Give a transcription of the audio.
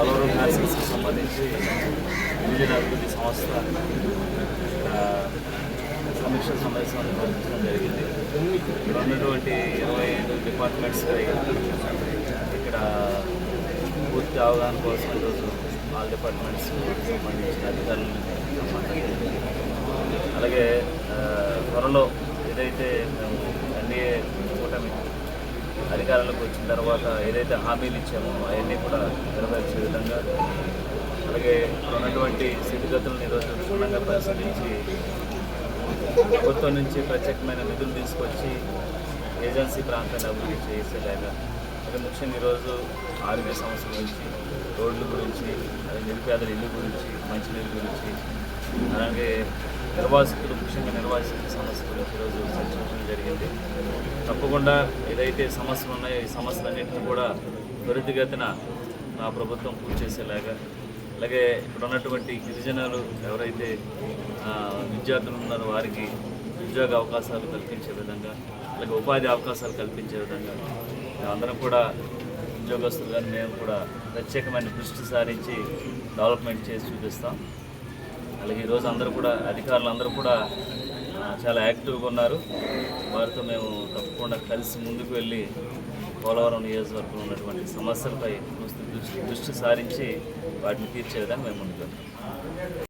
పోలవరం మ్యాథ్స్కి సంబంధించి గిరిజన అభివృద్ధి సంస్థ సమీక్ష సమావేశం నిర్వహించడం జరిగింది. ఇక్కడ ఉన్నటువంటి ఇరవై ఐదు డిపార్ట్మెంట్స్ ఇక్కడ పూర్తి అవగాహన కోసం ఈరోజు ఆల్ డిపార్ట్మెంట్స్ సంబంధించిన అధికారులను సంబంధించి అలాగే త్వరలో ఏదైతే మేము ఎన్డీఏ కూటమి అధికారంలోకి వచ్చిన తర్వాత ఏదైతే హామీలు ఇచ్చామో అవన్నీ కూడా నెరవేర్చే విధంగా అలాగే ఉన్నటువంటి స్థితిగతులను ఈరోజు క్షుణ్ణంగా పరిశీలించి ప్రభుత్వం నుంచి ప్రత్యేకమైన నిధులు తీసుకొచ్చి ఏజెన్సీ ప్రాంతాన్ని అభివృద్ధి చేసేలాగా అంటే ముఖ్యంగా ఈరోజు ఆరోగ్య సమస్యల గురించి రోడ్ల గురించి అలాగే నిరుపేదల ఇల్లు గురించి మంచినీళ్ళ గురించి అలాగే నిర్వాసితులు ముఖ్యంగా నిర్వాసితుల సమస్య గురించి ఈరోజు చర్చించడం జరిగింది. తప్పకుండా ఏదైతే సమస్యలు ఉన్నాయో ఈ సమస్యలన్నింటినీ కూడా త్వరితగతిన నా ప్రభుత్వం పూర్తి చేసేలాగా. అలాగే ఇక్కడ ఉన్నటువంటి గిరిజనాలు ఎవరైతే విద్యార్థులు ఉన్నారో వారికి ఉద్యోగ అవకాశాలు కల్పించే విధంగా అలాగే ఉపాధి అవకాశాలు కల్పించే విధంగా అందరం కూడా ఉద్యోగస్తులు కానీ మేము కూడా ప్రత్యేకమైన దృష్టి సారించి డెవలప్మెంట్ చేసి చూపిస్తాం. అలాగే ఈరోజు అందరూ కూడా అధికారులు అందరూ కూడా చాలా యాక్టివ్గా ఉన్నారు. వారితో మేము తప్పకుండా కలిసి ముందుకు వెళ్ళి పోలవరం నియోజకవర్గంలో ఉన్నటువంటి సమస్యలపై దృష్టి దృష్టి సారించి వాటిని తీర్చే విధంగా మేము ముందుకు